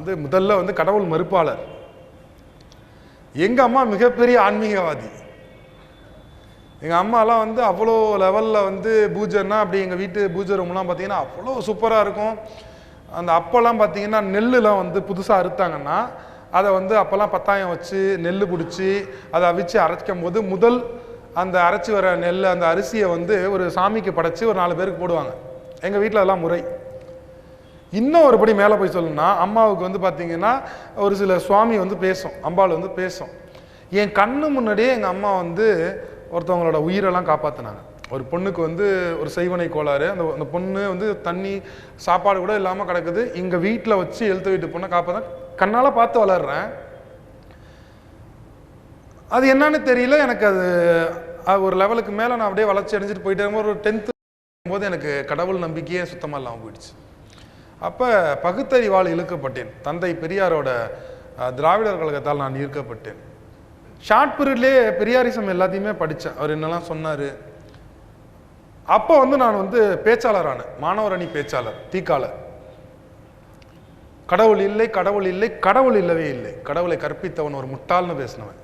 வந்து முதல்ல வந்து கடவுள் மறுப்பாளர். எங்கள் அம்மா மிகப்பெரிய ஆன்மீகவாதி. எங்கள் அம்மாலாம் வந்து அவ்வளோ லெவலில் வந்து பூஜைன்னா அப்படி எங்கள் வீட்டு பூஜை ரூம்லாம் பார்த்தீங்கன்னா அவ்வளோ சூப்பராக இருக்கும். அந்த அப்போல்லாம் பார்த்தீங்கன்னா நெல்லுலாம் வந்து புதுசாக அறுத்தாங்கன்னா அதை வந்து அப்போல்லாம் பத்தாயம் வச்சு நெல் பிடிச்சி அதை அவிச்சு அரைக்கும் போது முதல் அந்த அரைச்சி வர நெல் அந்த அரிசியை வந்து ஒரு சாமிக்கு படைச்சி ஒரு நாலு பேருக்கு போடுவாங்க. எங்கள் வீட்டில் அதெல்லாம் முறை. இன்னும் ஒரு படி மேலே போய் சொல்லணும்னா அம்மாவுக்கு வந்து பார்த்தீங்கன்னா ஒரு சில சுவாமி வந்து பேசும் அம்பாள் வந்து பேசும். என் கண்ணு முன்னாடியே எங்கள் அம்மா வந்து ஒருத்தவங்களோட உயிரெல்லாம் காப்பாற்றினாங்க ஒரு பொண்ணுக்கு வந்து ஒரு செய்வனை கோளாறு அந்த அந்த பொண்ணு வந்து தண்ணி சாப்பாடு கூட இல்லாமல் கிடக்குது. எங்கள் வீட்டில் வச்சு எழுத்து வீட்டு பொண்ணை காப்பாற்ற கண்ணால் பார்த்து வளர்றேன். அது என்னன்னு தெரியல எனக்கு அது அது ஒரு லெவலுக்கு மேலே நான் அப்படியே வளர்ச்சி அடைஞ்சிட்டு போயிட்டே ஒரு டென்த்து போது எனக்கு கடவுள் நம்பிக்கையே சுத்தமாக இல்லாமல் போயிடுச்சு. அப்போ பகுத்தறிவால் இழுக்கப்பட்டேன். தந்தை பெரியாரோட திராவிடர் கழகத்தால் நான் ஈர்க்கப்பட்டேன். ஷார்ட் பீரியட்லேயே பெரியாரிசம் எல்லாத்தையுமே படித்தேன் அவர் என்னெல்லாம் சொன்னார்? அப்போ வந்து நான் வந்து பேச்சாளரான மாணவர் அணி பேச்சாளர் தீக்காளர். கடவுள் இல்லை கடவுள் இல்லை கடவுள் இல்லவே இல்லை. கடவுளை கற்பித்தவன் ஒரு முட்டாள்னு பேசினவன்.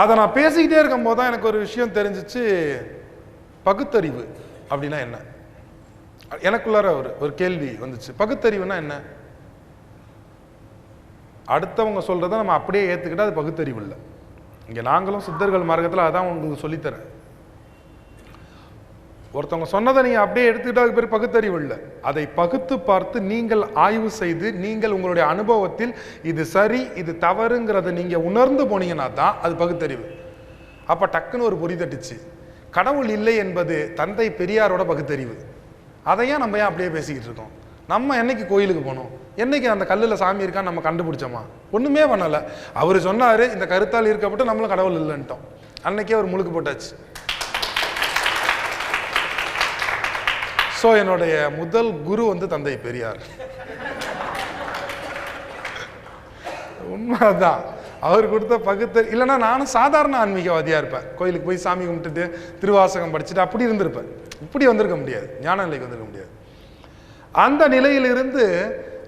அதை நான் பேசிக்கிட்டே இருக்கும்போது தான் எனக்கு ஒரு விஷயம் தெரிஞ்சிச்சு. பகுத்தறிவு அப்படின்னா என்ன? எனக்குள்ளார ஒரு ஒரு கேள்வி வந்துச்சு. பகுத்தறிவுனா என்ன? அடுத்தவங்க சொல்கிறத நம்ம அப்படியே ஏற்றுக்கிட்டால் அது பகுத்தறிவு இல்லை. இங்கே நாங்களும் சித்தர்கள் மார்க்கத்தில் அதான் உங்களுக்கு சொல்லித்தரேன். ஒருத்தவங்க சொன்னதை நீங்கள் அப்படியே எடுத்துக்கிட்டால் அதுக்கு பேர் பகுத்தறிவு இல்லை. அதை பகுத்து பார்த்து நீங்கள் ஆய்வு செய்து நீங்கள் உங்களுடைய அனுபவத்தில் இது சரி இது தவறுங்கிறத நீங்கள் உணர்ந்து போனீங்கன்னா தான் அது பகுத்தறிவு. அப்போ டக்குன்னு ஒரு பொறி தட்டுச்சு. கடவுள் இல்லை என்பது தந்தை பெரியாரோட பகுத்தறிவு. அதையே நம்ம ஏன் அப்படியே பேசிக்கிட்டு இருக்கோம்? நம்ம என்னைக்கு கோயிலுக்கு போனோம்? என்னைக்கு அந்த கல்லில் சாமி இருக்கான்னு நம்ம கண்டுபிடிச்சோமா? ஒன்றுமே பண்ணலை. அவர் சொன்னார் இந்த கருத்தால் இருக்கப்பட்டு நம்மளும் கடவுள் இல்லைன்ட்டோம். அன்னைக்கே அவர் முழுக்கு போட்டாச்சு. ஸோ என்னுடைய முதல் குரு வந்து தந்தை பெரியார். உண்மைதான். அவர் கொடுத்த பகுத்த இல்லைன்னா நானும் சாதாரண ஆன்மீகவாதியாக இருப்பேன். கோயிலுக்கு போய் சாமி கும்பிட்டுட்டு திருவாசகம் படிச்சுட்டு அப்படி இருந்திருப்பேன். இப்படி வந்திருக்க முடியாது. ஞான நிலைக்கு வந்திருக்க முடியாது. அந்த நிலையிலிருந்து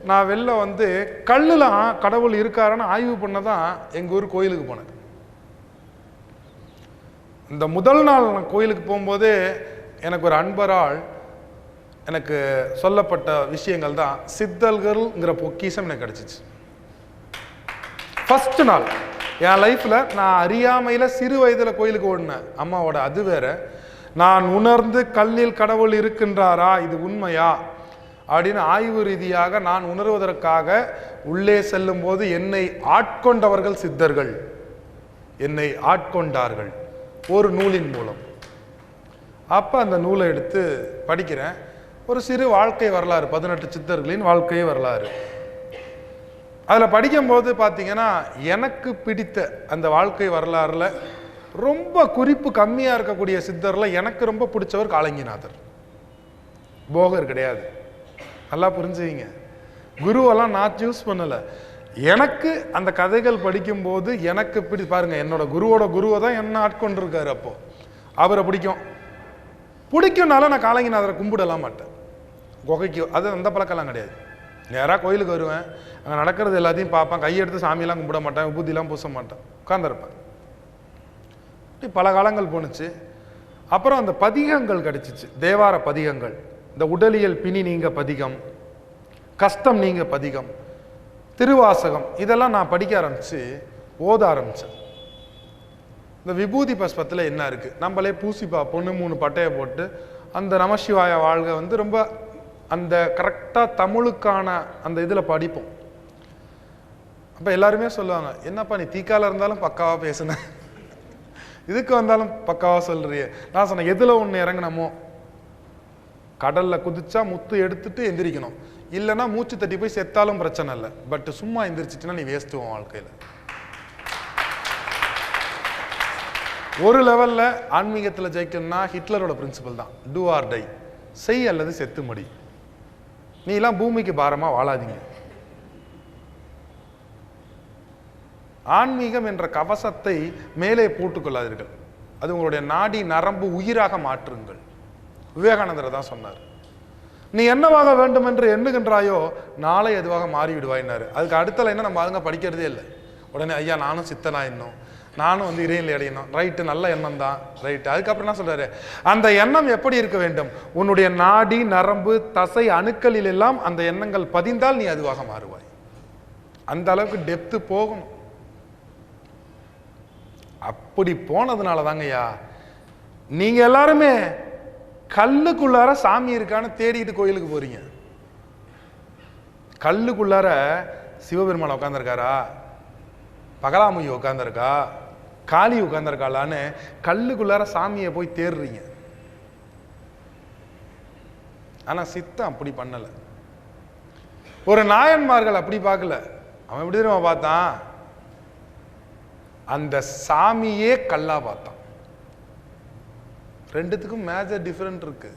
நான் வெளில வந்து கல்லுல கடவுள் இருக்காருன்னு ஆய்வு பண்ண தான் எங்கள் ஊர் கோயிலுக்கு போனேன். இந்த முதல் நாள் நான் கோயிலுக்கு போகும்போதே எனக்கு ஒரு அன்பரால் எனக்கு சொல்லப்பட்ட விஷயங்கள் தான் சித்தல்கள்ங்கிற பொக்கிஷம் எனக்கு கிடச்சிச்சு. ஃபஸ்ட்டு நாள். என் லைஃப்பில் நான் அறியாமையில் சிறு வயதில் கோயிலுக்கு ஓடினேன். அம்மாவோட அது வேற. நான் உணர்ந்து கல்லில் கடவுள் இருக்கின்றாரா? இது உண்மையா? அப்படின்னு ஆய்வு ரீதியாக நான் உணர்வதற்காக உள்ளே செல்லும்போது என்னை ஆட்கொண்டவர்கள் சித்தர்கள். என்னை ஆட்கொண்டார்கள். ஒரு நூலின் மூலம். அப்போ அந்த நூலை எடுத்து படிக்கிறேன். ஒரு சிறு வாழ்க்கை வரலாறு பதினெட்டு சித்தர்களின் வாழ்க்கை வரலாறு. அதில் படிக்கும்போது பார்த்தீங்கன்னா எனக்கு பிடித்த அந்த வாழ்க்கை வரலாறுல ரொம்ப குறிப்பு கம்மியாக இருக்கக்கூடிய சித்தரில் எனக்கு ரொம்ப பிடிச்சவர் காலங்கிநாதர். போகர் கிடையாது. நல்லா புரிஞ்சுக்கிங்க. குருவெல்லாம் நான் சூஸ் பண்ணலை. எனக்கு அந்த கதைகள் படிக்கும்போது எனக்கு பிடி பாருங்க என்னோட குருவோட குருவை தான் என்ன ஆட்கொண்டிருக்காரு அப்போ. அவரை பிடிக்கும். பிடிக்கும்னால நான் காலங்கிநாதரை கும்பிடலாம் மாட்டேன். குகைக்கு அது அந்த பழக்கம்லாம் கிடையாது. நேராக கோயிலுக்கு வருவேன். அங்கே நடக்கிறது எல்லாத்தையும் பார்ப்பேன். கையெடுத்து சாமியெல்லாம் கும்பிட மாட்டேன். விபூதிலாம் பூச மாட்டேன். உட்காந்துருப்பேன் இப்படி பல காலங்கள் போணுச்சு. அப்புறம் அந்த பதிகங்கள் கிடைச்சிச்சு. தேவார பதிகங்கள். இந்த உடலியல் பிணி நீங்க பதிகம். கஷ்டம் நீங்க பதிகம். திருவாசகம். இதெல்லாம் நான் படிக்க ஆரம்பிச்சு ஓத ஆரம்பிச்சேன். இந்த விபூதி பஸ்பத்தில் என்ன இருக்குது நம்மளே பூசி பார்ப்போன்னு மூணு பட்டையை போட்டு அந்த நமசிவாய வாழ்க வந்து ரொம்ப அந்த கரெக்டாக தமிழுக்கான அந்த இதில் படிப்போம். அப்போ எல்லாருமே சொல்லுவாங்க என்னப்பா நீ தீக்கால இருந்தாலும் பக்காவாக பேசுன? இதுக்கு வந்தாலும் பக்காவாக சொல்றியே? நான் சொன்னேன் எதில் ஒன்று இறங்கினமோ? கடலில் குதிச்சா முத்து எடுத்துட்டு எந்திரிக்கணும். இல்லைன்னா மூச்சு தட்டி போய் செத்தாலும் பிரச்சனை இல்லை. பட் சும்மா எந்திரிச்சிட்டுனா நீ வேஸ்ட்டுவோம் உன் வாழ்க்கையில். ஒரு லெவலில் ஆன்மீகத்தில் ஜெயிக்கணும்னா ஹிட்லரோட பிரின்சிபல் தான். டூ ஆர் டை செய் அல்லது செத்து மடி. நீ எல்லாம் பூமிக்கு பாரமாக வாழாதீங்க. ஆன்மீகம் என்ற கவசத்தை மேலே போட்டுக்கொள்ளாதீர்கள். அது உங்களுடைய நாடி நரம்பு உயிராக மாற்றுங்கள். விவேகானந்தர் தான் சொன்னார். நீ என்னவாக வேண்டும் என்று எண்ணுகின்றாயோ நாளை எதுவாக மாறிவிடுவாயினாரு அதுக்கு அடுத்தல என்ன நம்ம அதுங்க படிக்கிறதே இல்லை. உடனே ஐயா நானும் சித்தனா இன்னும். நானும் வந்து இறையில் அடையணும். ரைட்டு நல்ல எண்ணம் தான். ரைட்டு அதுக்கப்புறம் என்ன சொல்றாரு அந்த எண்ணம் எப்படி இருக்க வேண்டும்? உன்னுடைய நாடி நரம்பு தசை அணுக்களில் எல்லாம் அந்த எண்ணங்கள் பதிந்தால் நீ அதுவாக மாறுவாய். அந்த அளவுக்கு டெப்த்து போகணும். அப்படி போனதுனால தாங்கய்யா நீங்க எல்லாருமே கல்லுக்குள்ளார சாமி இருக்கான்னு தேடிட்டு கோயிலுக்கு போறீங்க. கல்லுக்குள்ளார சிவபெருமான் உட்காந்துருக்காரா பகலாமுயி உட்காந்துருக்கா காளி உட்காந்துருக்காளான்னு கல்லுக்குள்ளார சாமியை போய் தேடுறீங்க. ஆனால் சித்தம் அப்படி பண்ணலை. ஒரு நாயன்மார்கள் அப்படி பார்க்கல. அவன் எப்படி தெரியுமா பார்த்தான்? அந்த சாமியே கல்லா பார்த்தான். ரெண்டுத்துக்கும் மேஜர் டிஃப்ரெண்ட் இருக்கு.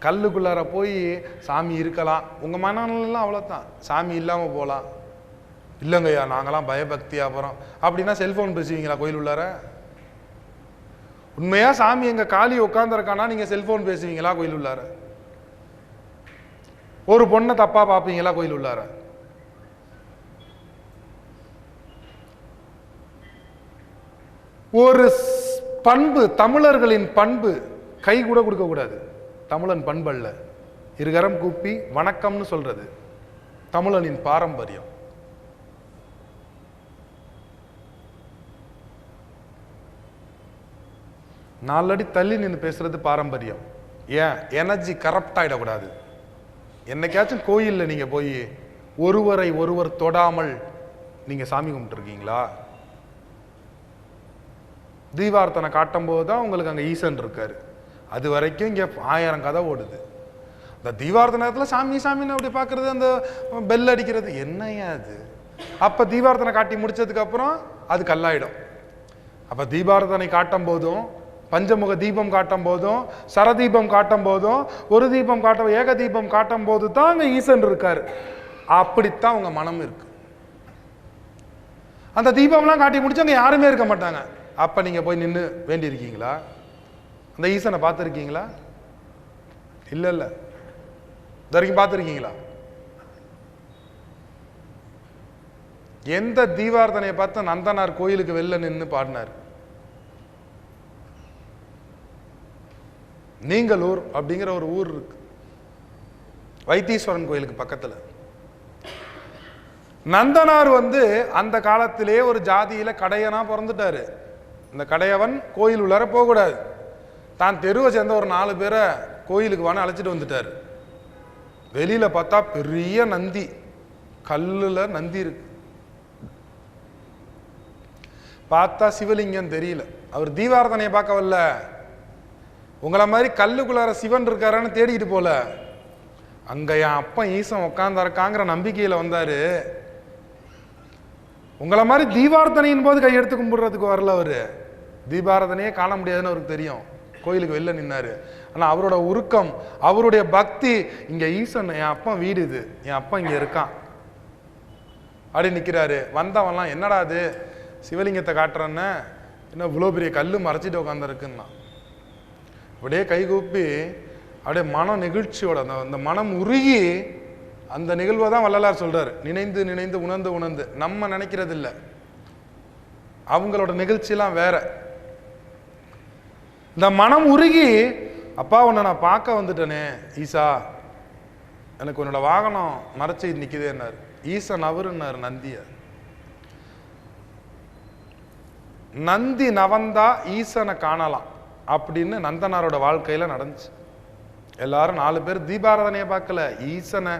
கல்லுக்குள்ளார போய் சாமி இருக்கலாம். உங்கள் மனநிலாம் அவ்வளோதான் சாமி இல்லாமல் போகலாம். இல்லைங்கய்யா நாங்களாம் பயபக்தியாக போகிறோம் அப்படின்னா செல்ஃபோன் பேசுவீங்களா கோயில் உள்ளார? உண்மையாக சாமி எங்க காளி உட்காந்துருக்கானா நீங்க செல்ஃபோன் பேசுவீங்களா கோயில் உள்ளார? ஒரு பொண்ணை தப்பாக பார்ப்பீங்களா கோயில் உள்ளார? ஒரு பண்பு தமிழர்களின் பண்பு கை கூட கொடுக்கக்கூடாது தமிழன் பண்பல்ல. இருகரம் கூப்பி வணக்கம்னு சொல்றது. தமிழனின் பாரம்பரியம். நாலடி தள்ளி நின்று பேசுறது பாரம்பரியம். ஏன்? எனர்ஜி கரப்ட் ஆகிடக்கூடாது என்னைக்காச்சும் கோயிலில் நீங்கள் போய் ஒருவரை ஒருவர் தொடாமல் நீங்கள் சாமி கும்பிட்டுருக்கீங்களா? தீபார்த்தனை காட்டும் போது தான் உங்களுக்கு அங்கே ஈசன் இருக்கார். அது வரைக்கும் இங்கே ஆயிரம் கதை ஓடுது. இந்த தீபார்த்த நேரத்தில் சாமி சாமின்னு அப்படி பார்க்குறது அந்த பெல் அடிக்கிறது என்னையா அது? அப்போ தீபார்த்தனை காட்டி முடிச்சதுக்கப்புறம் அது கல்லாயிடும். அப்போ தீபார்த்தனை காட்டும் போதும் பஞ்சமுக தீபம் காட்டும் போதும் சரதீபம் காட்டும் போதும் ஒரு தீபம் காட்டும் ஏக தீபம் காட்டும் போது தான் அங்கே ஈசன் இருக்கார். அப்படித்தான் அவங்க மனம் இருக்கு. அந்த தீபம்லாம் காட்டி முடிச்சு அங்கே யாருமே இருக்க மாட்டாங்க. அப்போ நீங்கள் போய் நின்று வேண்டி இருக்கீங்களா அந்த ஈசனை பார்த்துருக்கீங்களா? இல்லை இல்லை. இது வரைக்கும் பார்த்துருக்கீங்களா? எந்த தீபார்த்தனையை பார்த்து நந்தனார் கோயிலுக்கு வெளில நின்று பாடினார்? நீங்களூர் அப்படிங்கிற ஒரு ஊர் இருக்கு. வைத்தீஸ்வரன் கோயிலுக்கு பக்கத்தில். நந்தனார் வந்து அந்த காலத்திலே ஒரு ஜாதியில கடையனா பிறந்துட்டாரு. இந்த கடையவன் கோயில் உள்ளார போகக்கூடாது. தான் தெருவை சேர்ந்த ஒரு நாலு பேரை கோயிலுக்கு வான்னு அழைச்சிட்டு வந்துட்டாரு. வெளியில பார்த்தா பெரிய நந்தி. கல்லுல நந்தி இருக்கு. பார்த்தா சிவலிங்கம் தெரியல. அவர் தீபாரதனையை பார்க்க வரல உங்களை மாதிரி கல்லுக்குள்ளார சிவன் இருக்காரான்னு தேடிக்கிட்டு போல. அங்கே என் அப்பன் ஈசன் உட்காந்துருக்காங்கிற நம்பிக்கையில் வந்தார். உங்களை மாதிரி தீபாரதனையின் போது கையெடுத்து கும்பிடுறதுக்கு வரல அவர். தீபாரதனையே காண முடியாதுன்னு அவருக்கு தெரியும். கோயிலுக்கு வெளில நின்னார். ஆனால் அவரோட உருக்கம் அவருடைய பக்தி இங்கே ஈசன் என் அப்பன் வீடு இது. என் அப்பன் இங்கே இருக்கான். அப்படி நிற்கிறாரு வந்தவன்லாம் என்னடா அது சிவலிங்கத்தை காட்டுறேன்னு? என்ன இவ்வளோ பெரிய கல்லு மறைச்சிட்டு உட்காந்துருக்குன்னா அப்படியே கைகூப்பி அப்படியே மன நெகிழ்ச்சியோட அந்த அந்த மனம் உருகி அந்த நிகழ்வை தான் வள்ளலார் சொல்கிறார் நினைந்து நினைந்து உணர்ந்து உணர்ந்து. நம்ம நினைக்கிறது இல்லை அவங்களோட நிகழ்ச்சியெல்லாம் வேற. இந்த மனம் உருகி அப்பா உன்னை நான் பார்க்க வந்துட்டேனே ஈசா. எனக்கு உன்னோட வாகனம் மறைச்சி நிக்குதேன்னாரு ஈசன் அவருன்னாரு நந்திய. நந்தி நவந்தா ஈசனை காணலாம். அப்படின்னு நந்தனாரோட வாழ்க்கையில நடந்துச்சு. எல்லாரும் நாலு பேர் தீபாராதனையை பார்க்கல. ஈசனை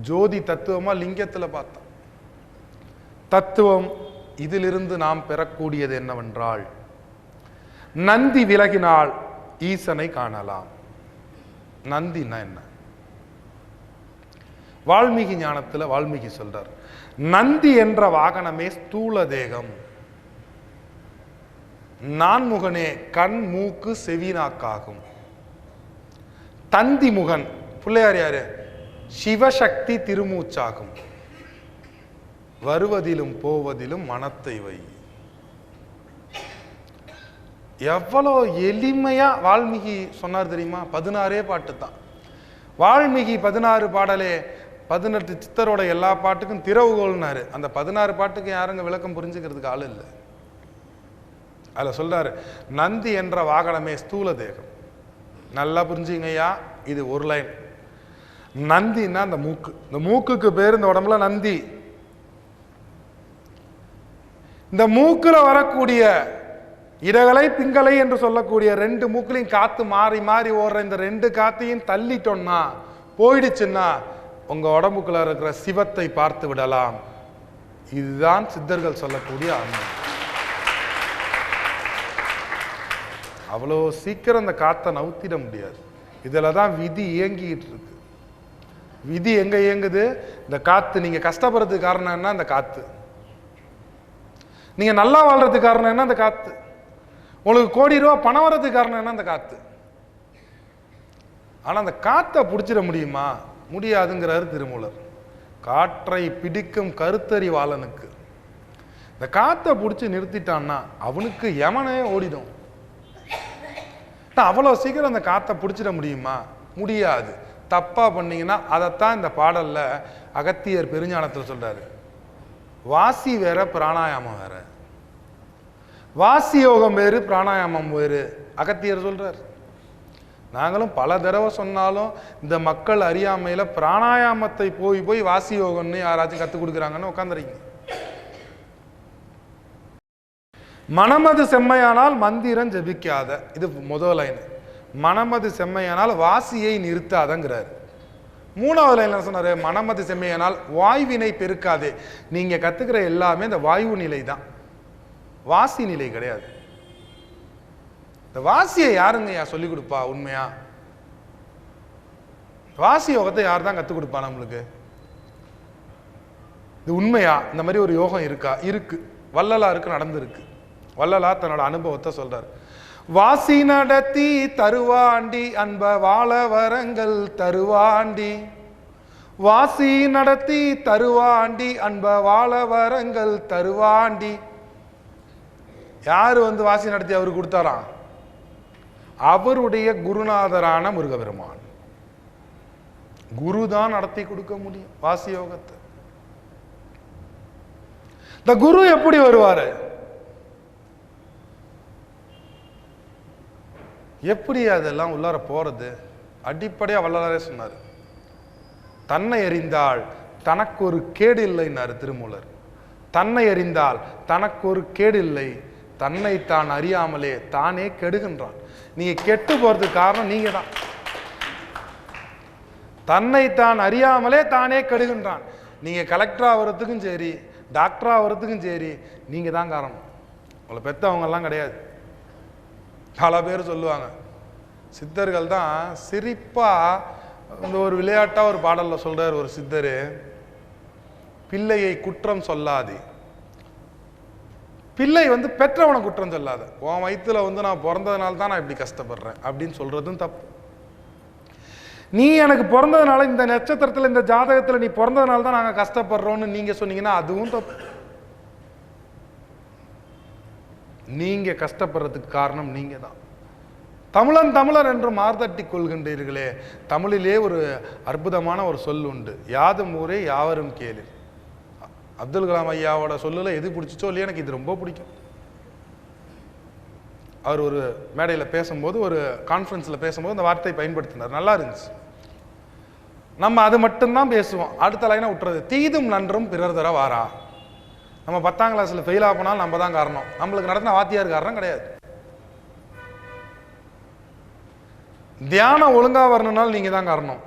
ஜோதி தத்துவமா லிங்கத்துல பார்த்தோம் தத்துவம் இதிலிருந்து நாம் பெறக்கூடியது என்னவென்றால் நந்தி விலகினால் ஈசனை காணலாம். நந்தினா என்ன? வால்மீகி ஞானத்துல வால்மீகி சொல்றார் நந்தி என்ற வாகனமே ஸ்தூல தேகம். நான்முகனே கண் மூக்கு செவி நாக்காகும் தந்தி முகன் பிள்ளையார் யாரு? சிவசக்தி திருமூச்சாகும். வருவதிலும் போவதிலும் மனத்தை வை. எவ்வளோ எளிமையா வால்மீகி சொன்னார் தெரியுமா? பதினாறே பாட்டு தான். வால்மீகி பதினாறு பாடலே பதினெட்டு சித்தரோட எல்லா பாட்டுக்கும் திறவுகோல்னாரு. அந்த பதினாறு பாட்டுக்கு யாருங்க விளக்கம் புரிஞ்சுக்கிறதுக்கு ஆள் இல்லை? அதில் சொல்கிறாரு நந்தி என்ற வாகனமே ஸ்தூல தேகம். நல்லா புரிஞ்சுங்கய்யா இது ஒரு லைன். நந்தின்னா அந்த மூக்கு. இந்த மூக்குக்கு பேர் இந்த உடம்புல நந்தி. இந்த மூக்கில் வரக்கூடிய இடகலை பிங்களை என்று சொல்லக்கூடிய ரெண்டு மூக்குலையும் காற்று மாறி மாறி ஓடுற இந்த ரெண்டு காத்தையும் தள்ளிட்டோம்னா போயிடுச்சுன்னா உங்கள் உடம்புக்குள்ள இருக்கிற சிவத்தை பார்த்து விடலாம். இதுதான் சித்தர்கள் சொல்லக்கூடிய ஆன்மீகம் அவ்வளோ சீக்கிரம் அந்த காற்றை நவுத்திட முடியாது. இதில் தான் விதி இயங்கிக்கிட்டு இருக்கு. விதி எங்கே இயங்குது? இந்த காற்று நீங்கள் கஷ்டப்படுறதுக்கு காரணம் என்ன? அந்த காற்று நீங்கள் நல்லா வாழ்கிறதுக்கு காரணம் என்ன? அந்த காற்று உங்களுக்கு கோடி ரூபா பணம் வர்றதுக்கு காரணம் என்ன? அந்த காற்று ஆனால் அந்த காற்றை பிடிச்சிட முடியுமா? முடியாதுங்கிறாரு திருமூலர். காற்றை பிடிக்கும் கருத்தறிவாளனுக்கு. இந்த காற்றை பிடிச்சி நிறுத்திட்டான்னா அவனுக்கு யமனே ஓடிடும். ஆனால் அவ்வளோ சீக்கிரம் அந்த காற்றை பிடிச்சிட முடியுமா? முடியாது. தப்பாக பண்ணீங்கன்னா அதைத்தான் இந்த பாடலில் அகத்தியர் பெருஞானத்தில் சொல்கிறாரு வாசி வேற பிராணாயாமம் வேற. வாசி யோகம் வேறு பிராணாயாமம் வேறு. அகத்தியர் சொல்கிறார் நாங்களும் பல தடவை சொன்னாலும் இந்த மக்கள் அறியாமையில் பிராணாயாமத்தை போய் போய் வாசி யோகம்னு யாராச்சும் கற்றுக் கொடுக்குறாங்கன்னு உட்காந்துருக்கீங்க மனமது செம்மையானால் மந்திரம் ஜெபிக்காத. இது முதல் லைன் மனமது செம்மையானால் வாசியை நிறுத்தாதங்கிறார். மூணாவது லைன் என்ன சொன்னார்? மனமது செம்மையானால் வாய்வினை பெருக்காதே. நீங்கள் கற்றுக்கிற எல்லாமே இந்த வாயு நிலை தான். வாசி நிலை கிடையாது. இந்த வாசியை யாருங்க யா கொடுப்பா உண்மையா? வாசி யோகத்தை யார் தான் கற்றுக் கொடுப்பா நம்மளுக்கு? இது உண்மையா? இந்த மாதிரி ஒரு யோகம் இருக்கா? இருக்கு. வள்ளலாருக்கு நடந்திருக்கு. வல்லலா தன்னோட அனுபவத்தை சொல்றார். வாசி நடத்தி தருவாண்டி அன்ப வாழ வரங்கள் தருவாண்டி. வாசி நடத்தி தருவாண்டி அன்ப வாழ வரங்கள் தருவாண்டி. யார் வந்து வாசி நடத்தி அவருக்கு கொடுத்தாராம் அவருடைய குருநாதரான முருகபெருமான். குரு தான் நடத்தி கொடுக்க முடியும் வாசி யோகத்தை. இந்த குரு எப்படி வருவாரு? எப்படி அதெல்லாம் உள்ளார போறது? அடிப்படையாக வள்ளலாரே சொன்னார். தன்னை அறிந்தால் தனக்கு ஒரு கேடு இல்லைன்னாரு திருமூலர். தன்னை அறிந்தால் தனக்கு ஒரு கேடு இல்லை தன்னை தான் அறியாமலே தானே கெடுகின்றான். நீங்க கெட்டு போறதுக்கு காரணம் நீங்க தான் தன்னை தான் அறியாமலே தானே கெடுகின்றான். நீங்க கலெக்டர் ஆகிறதுக்கும் சரி டாக்டர் ஆகிறதுக்கும் சரி நீங்க தான் காரணம். உங்களை பெத்தவங்க எல்லாம் கிடையாது. பல பேர் சொல்லுவாங்க. சித்தர்கள் தான் சிரிப்பாக இந்த ஒரு விளையாட்டாக ஒரு பாடலில் சொல்கிறார் ஒரு சித்தர். பிள்ளையை குற்றம் சொல்லாது. பிள்ளை வந்து பெற்றவனை குற்றம் சொல்லாத. உன் வயிற்றுல வந்து நான் பிறந்ததுனால தான் நான் இப்படி கஷ்டப்படுறேன் அப்படின்னு சொல்கிறதும் தப்பு. நீ எனக்கு பிறந்ததுனால இந்த நட்சத்திரத்தில் இந்த ஜாதகத்தில் நீ பிறந்ததுனால தான் நாங்கள் கஷ்டப்படுறோன்னு நீங்கள் சொன்னீங்கன்னா அதுவும் தப்பு. நீங்கள் கஷ்டப்படுறதுக்கு காரணம் நீங்கள் தான். தமிழன் தமிழர் என்று மார்தட்டி கொள்கின்றீர்களே தமிழிலே ஒரு அற்புதமான ஒரு சொல் உண்டு. யாதும் ஊரே யாவரும் கேளு அப்துல் கலாம் ஐயாவோட சொல்லில் எது பிடிச்சிச்சோ இல்லையா எனக்கு இது ரொம்ப பிடிக்கும். அவர் ஒரு மேடையில் பேசும்போது ஒரு கான்ஃபரன்ஸில் பேசும்போது அந்த வார்த்தையை பயன்படுத்தினார். நல்லா இருந்துச்சு. நம்ம அது மட்டும்தான் பேசுவோம். அடுத்த லைனை விட்டுறது தீதும் நன்றும் பிறர் தர வாரா? நம்ம பத்தாம் கிளாஸில் ஃபெயில் ஆகினாலும் நம்ம தான் காரணம். நம்மளுக்கு நடத்தின வாத்தியார் காரணம் கிடையாது. தியானம் ஒழுங்காக வரணும்னாலும் நீங்கள் தான் காரணம்.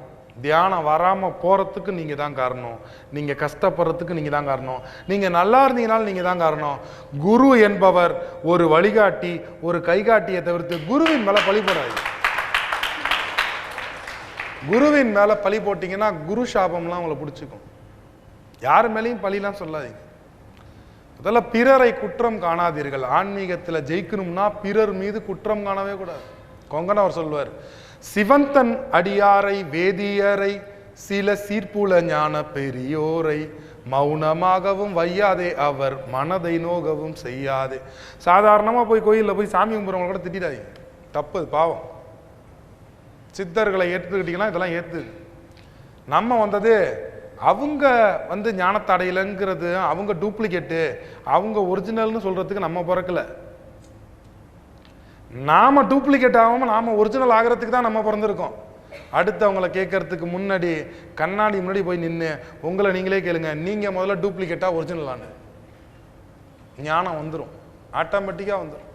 தியானம் வராமல் போகிறதுக்கு நீங்கள் தான் காரணம். நீங்கள் கஷ்டப்படுறதுக்கு நீங்கள் தான் காரணம். நீங்கள் நல்லா இருந்தீங்கனாலும் நீங்கள் தான் காரணம். குரு என்பவர் ஒரு வழிகாட்டி ஒரு கைகாட்டியை தவிர்த்து குருவின் மேலே பழி போடாது குருவின் மேலே பழி போட்டிங்கன்னா குரு சாபம்லாம் உங்களை பிடிச்சிக்கும். யார் மேலேயும் பழிலாம் சொல்லாதீங்க. முதல்ல பிறரை குற்றம் காணாதீர்கள். ஆன்மீகத்தில் ஜெயிக்கணும்னா பிறர் மீது குற்றம் காணவே கூடாது. கொங்கன் அவர் சொல்வார் சிவந்தன் அடியாரை வேதியரை சில சீர்ப்புல ஞான பெரியோரை மௌனமாகவும் வையாதே அவர் மனதை நோகவும் செய்யாதே. சாதாரணமா போய் கோயில்ல போய் சாமி கும்பிட்றவங்க கூட திட்டிடாதீங்க. தப்பு பாவம். சித்தர்களை ஏற்றுக்கிட்டீங்கன்னா இதெல்லாம் ஏற்று நம்ம வந்தது அவங்க வந்து ஞானத்தை அடையலைங்கிறது அவங்க டூப்ளிகேட்டு அவங்க ஒரிஜினல்னு சொல்கிறதுக்கு நம்ம பிறக்கல. நாம டூப்ளிகேட் ஆகாமல் நாம ஒரிஜினல் ஆகிறதுக்கு தான் நம்ம பிறந்திருக்கோம். அடுத்து அவங்கள கேட்கறதுக்கு முன்னாடி கண்ணாடி முன்னாடி போய் நின்று உங்களை நீங்களே கேளுங்க நீங்கள் முதல்ல டூப்ளிகேட்டாக ஒரிஜினலானு ஞானம் வந்துடும் ஆட்டோமேட்டிக்காக வந்துடும்